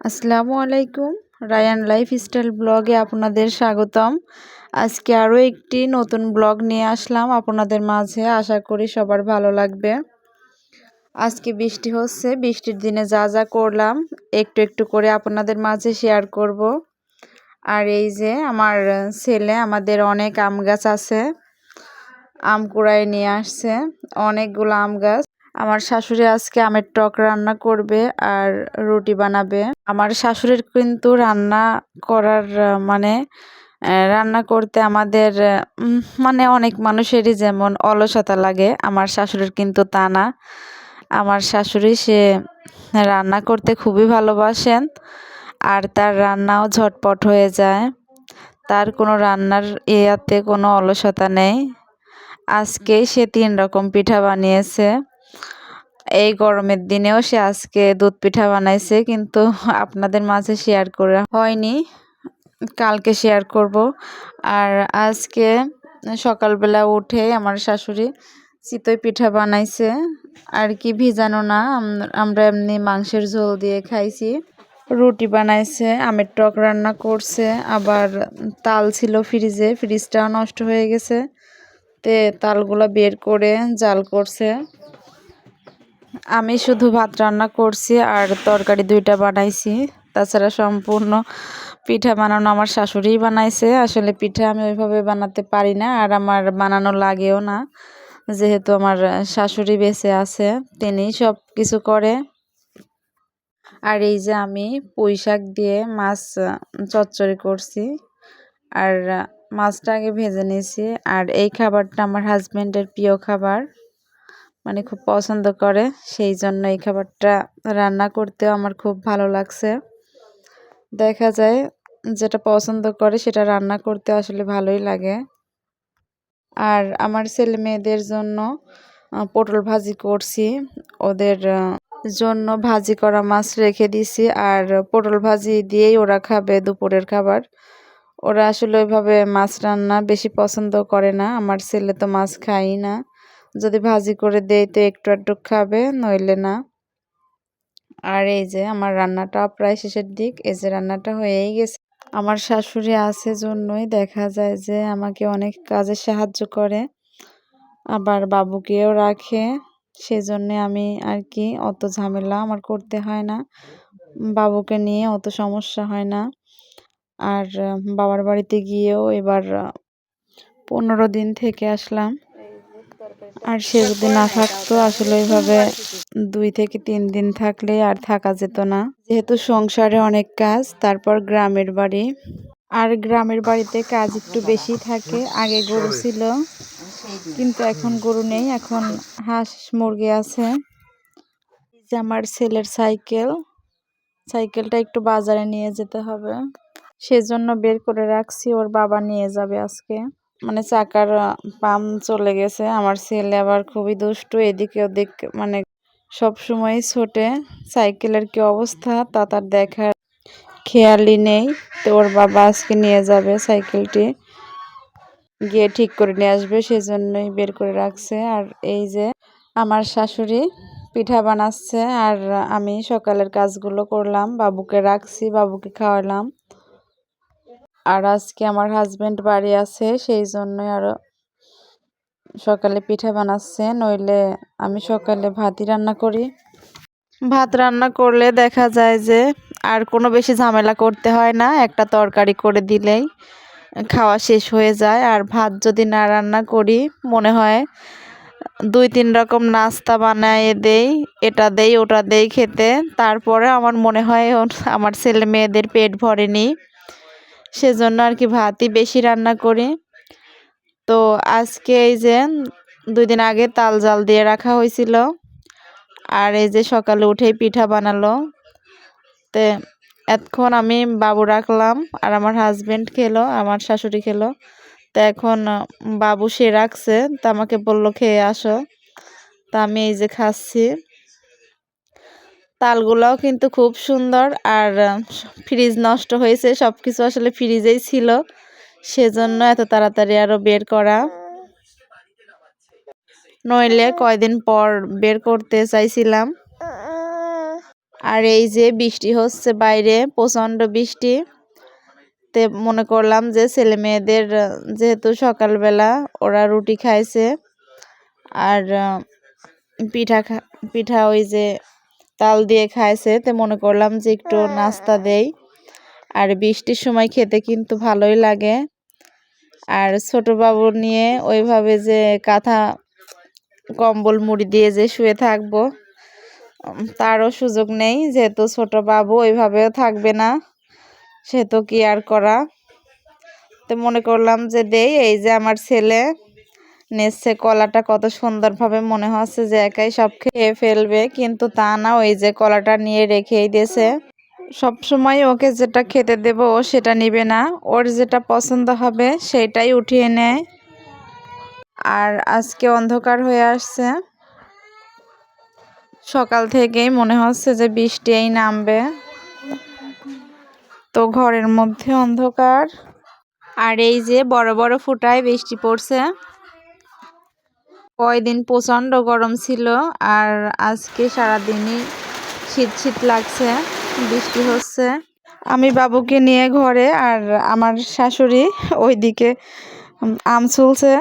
আসসালামু আলাইকুম। Ryan lifestyle ব্লগে আপনাদের স্বাগতম। আজকে আরও একটি নতুন ব্লগ নিয়ে আসলাম আপনাদের মাঝে। আশা করি সবার ভালো লাগবে। আজকে বৃষ্টি হচ্ছে, বৃষ্টির দিনে যা যা করলাম একটু একটু করে আপনাদের মাঝে শেয়ার করব। আর এই যে আমার ছেলে, আমাদের অনেক আম গাছ আছে, আম কুড়াই নিয়ে আসছে, অনেকগুলো আম গাছ। আমার শাশুড়ি আজকে আমের টক রান্না করবে আর রুটি বানাবে। আমার শাশুড়ির কিন্তু রান্না করার মানে রান্না করতে আমাদের মানে অনেক মানুষেরই যেমন অলসতা লাগে, আমার শাশুড়ির কিন্তু তা না। আমার শাশুড়ি, সে রান্না করতে খুবই ভালোবাসেন আর তার রান্নাও ঝটপট হয়ে যায়। তার কোনো রান্নার ইয়াতে কোনো অলসতা নেই। আজকে সে তিন রকম পিঠা বানিয়েছে। এই গরমের দিনেও সে আজকে দুধ পিঠা বানাইছে, কিন্তু আপনাদের মাঝে শেয়ার করা হয়নি। কালকে শেয়ার করব। আর আজকে সকালবেলা উঠে আমার শাশুড়ি চিতই পিঠা বানাইছে। আর কি ভিজানো না আমরা এমনি মাংসের ঝোল দিয়ে খাইছি। রুটি বানাইছে, আমের টক রান্না করছে, আবার তাল ছিল ফ্রিজে, ফ্রিজটাও নষ্ট হয়ে গেছে। তে তালগুলো বের করে জাল করছে। আমি শুধু ভাত রান্না করছি আর তরকারি দুইটা বানাইছি। তাছাড়া সম্পূর্ণ পিঠা বানানো আমার শাশুড়িই বানাইছে। আসলে পিঠা আমি ওইভাবে বানাতে পারি না আর আমার বানানো লাগেও না। যেহেতু আমার শাশুড়ি বেঁচে আছে, তিনি সব কিছু করে। আর এই যে আমি পুঁই শাক দিয়ে মাছ চচ্চড়ি করছি। আর মাছটা আগে ভেজে নিয়েছি। আর এই খাবারটা আমার হাজব্যান্ডের প্রিয় খাবার। মানে খুব পছন্দ করে। সেই জন্য এই খাবারটা রান্না করতেও আমার খুব ভালো লাগছে। দেখা যায় যেটা পছন্দ করে সেটা রান্না করতে আসলে ভালোই লাগে। আর আমার ছেলে মেয়েদের জন্য পটল ভাজি করছি। ওদের জন্য ভাজি করা মাছ রেখে দিছি। আর পটল ভাজি দিয়েই ওরা খাবে দুপুরের খাবার। ওরা আসলে ওইভাবে মাছ রান্না বেশি পছন্দ করে না। আমার ছেলে তো মাছ খাই না। যদি ভাজি করে দেই তো একটু একটু খাবে, নইলে না। আর এই যে আমার রান্নাটা প্রায় শেষের দিক, এই যে রান্নাটা হয়েই গেছে। আমার শাশুড়ি আছে জন্যই দেখা যায় যে আমাকে অনেক কাজে সাহায্য করে, আবার বাবুকেও রাখে। সেজন্যে আমি আর কি অত ঝামেলা আমার করতে হয় না। বাবুকে নিয়ে অত সমস্যা হয় না। আর বাবার বাড়িতে গিয়েও এবার পনেরো দিন থেকে আসলাম। আর সে যদি না থাকতো, আসলে ওইভাবে দুই থেকে তিন দিন থাকলে আর থাকা যেত না। যেহেতু সংসারে অনেক কাজ, তারপর গ্রামের বাড়ি। আর গ্রামের বাড়িতে কাজ একটু বেশি থাকে, আগে গরু ছিল, কিন্তু এখন গরু নেই, এখন হাঁস মুরগি আছে। যে আমার ছেলের সাইকেল, সাইকেলটা একটু বাজারে নিয়ে যেতে হবে। সেজন্য বের করে রাখছি, ওর বাবা নিয়ে যাবে আজকে। মানে চাকার পাম চলে গেছে। আমার ছেলে আবার খুবই দুষ্টু, এদিকে ওদিক মানে সব সময় ছোটে। সাইকেলের কি অবস্থা তা তার দেখার খেয়ালই নেই। তো ওর বাবা আজকে নিয়ে যাবে সাইকেলটি। গিয়ে ঠিক করে নিয়ে আসবে, সেজন্যই বের করে রাখছে। আর এই যে আমার শাশুড়ি পিঠা বানাচ্ছে, আর আমি সকালের কাজগুলো করলাম, বাবুকে রাখছি, বাবুকে খাওয়ালাম। আর আজকে আমার হাজব্যান্ড বাড়ি আছে, সেই জন্যই আরও সকালে পিঠা বানাচ্ছে, নইলে আমি সকালে ভাতই রান্না করি। ভাত রান্না করলে দেখা যায় যে আর কোনো বেশি ঝামেলা করতে হয় না, একটা তরকারি করে দিলেই খাওয়া শেষ হয়ে যায়। আর ভাত যদি না রান্না করি, মনে হয় দুই তিন রকম নাস্তা বানায় দেই, এটা দেই, ওটা দেই খেতে। তারপরে আমার মনে হয়, আমার ছেলে মেয়েদের পেট ভরেনি। সেজন্য আর কি ভাতই বেশি রান্না করি। তো আজকে এই যে দুই দিন আগে তাল জাল দিয়ে রাখা হয়েছিল। আর এই যে সকালে উঠেই পিঠা বানালো। তে এতক্ষণ আমি বাবু রাখলাম আর আমার হাজব্যান্ড খেলো, আমার শাশুড়ি খেলো। তা এখন বাবু সে রাখছে। তা আমাকে বলল, খেয়ে আসো। তা আমি এই যে খাচ্ছি। তালগুলাও কিন্তু খুব সুন্দর আর ফ্রিজ নষ্ট হয়েছে সব কিছু আসলে ফ্রিজেই ছিল। সেজন্য এত তাড়াতাড়ি আরও বের করা। নইলে কয়দিন পর বের করতে চাইছিলাম। আর এই যে বৃষ্টি হচ্ছে বাইরে, প্রচণ্ড বৃষ্টি। তে মনে করলাম যে ছেলে মেয়েদের, যেহেতু সকালবেলা ওরা রুটি খাইছে, আর পিঠা পিঠা ওই যে তাল দিয়ে খাইছে তে মনে করলাম যে একটু নাস্তা দেই। আর বৃষ্টির সময় খেতে কিন্তু ভালোই লাগে। আর ছোট বাবু নিয়ে ওইভাবে যে কাঁথা কম্বল মুড়ি দিয়ে যে শুয়ে থাকব তারও সুযোগ নেই। যেহেতু ছোট বাবু ওইভাবেও থাকবে না সে তো কি আর করা? তো মনে করলাম যে দেই এই যে আমার ছেলে নেচছে কলাটা কত সুন্দরভাবে মনে হচ্ছে যে একাই সব খেয়ে ফেলবে, কিন্তু তা না, ওই যে কলাটা নিয়ে রেখেই দিয়েছে। সব সময় ওকে যেটা খেতে দেব ও সেটা নিবে না, ওর যেটা পছন্দ হবে সেটাই উঠিয়ে নেয়। আর আজকে অন্ধকার হয়ে আসছে। সকাল থেকেই মনে হচ্ছে যে বৃষ্টি এই নামবে। তো ঘরের মধ্যে অন্ধকার। আর এই যে বড় বড় ফুটায় বৃষ্টি পড়ছে। কয়দিন প্রচণ্ড গরম ছিল আর আজকে সারাদিনই শীত শীত লাগছে, বৃষ্টি হচ্ছে। আমি বাবুকে নিয়ে ঘরে আর আমার শাশুড়ি ওইদিকে আম চুলছে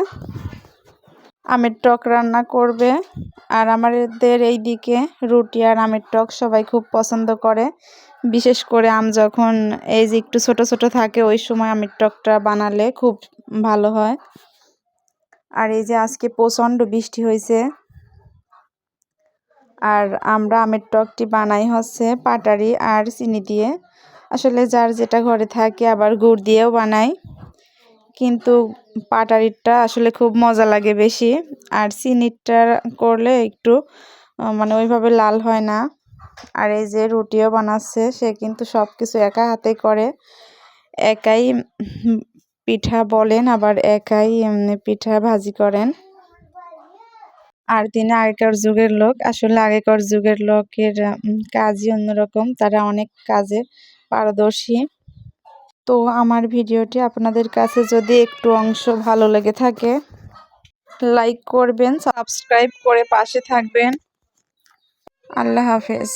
আমের টক রান্না করবে আর আমাদের এই দিকে রুটি আর আমের টক সবাই খুব পছন্দ করে। বিশেষ করে আম যখন এই যে একটু ছোট ছোট থাকে, ওই সময় আমের টকটা বানালে খুব ভালো হয়। আর এই যে আজকে প্রচণ্ড বৃষ্টি হয়েছে। আর আমরা আমের টকটি বানাই হচ্ছে পাটারি আর চিনি দিয়ে। আসলে যার যেটা ঘরে থাকে আবার গুড় দিয়েও বানাই। কিন্তু পাটারিটা আসলে খুব মজা লাগে বেশি। আর চিনিটা করলে একটু মানে ওইভাবে লাল হয় না। আর এই যে রুটিও বানাচ্ছে, সে কিন্তু সব কিছু একা হাতে করে। একাই পিঠা বলেন, আবার একাই পিঠা ভাজি করেন। আর তিনি আগেকার যুগের লোক। আসলে আগেকার যুগের লোকের কাজই অন্যরকম। তারা অনেক কাজে পারদর্শী। তো আমার ভিডিওটি আপনাদের কাছে যদি একটু অংশ ভালো লেগে থাকে, লাইক করবেন, সাবস্ক্রাইব করে পাশে থাকবেন। আল্লাহ হাফেজ।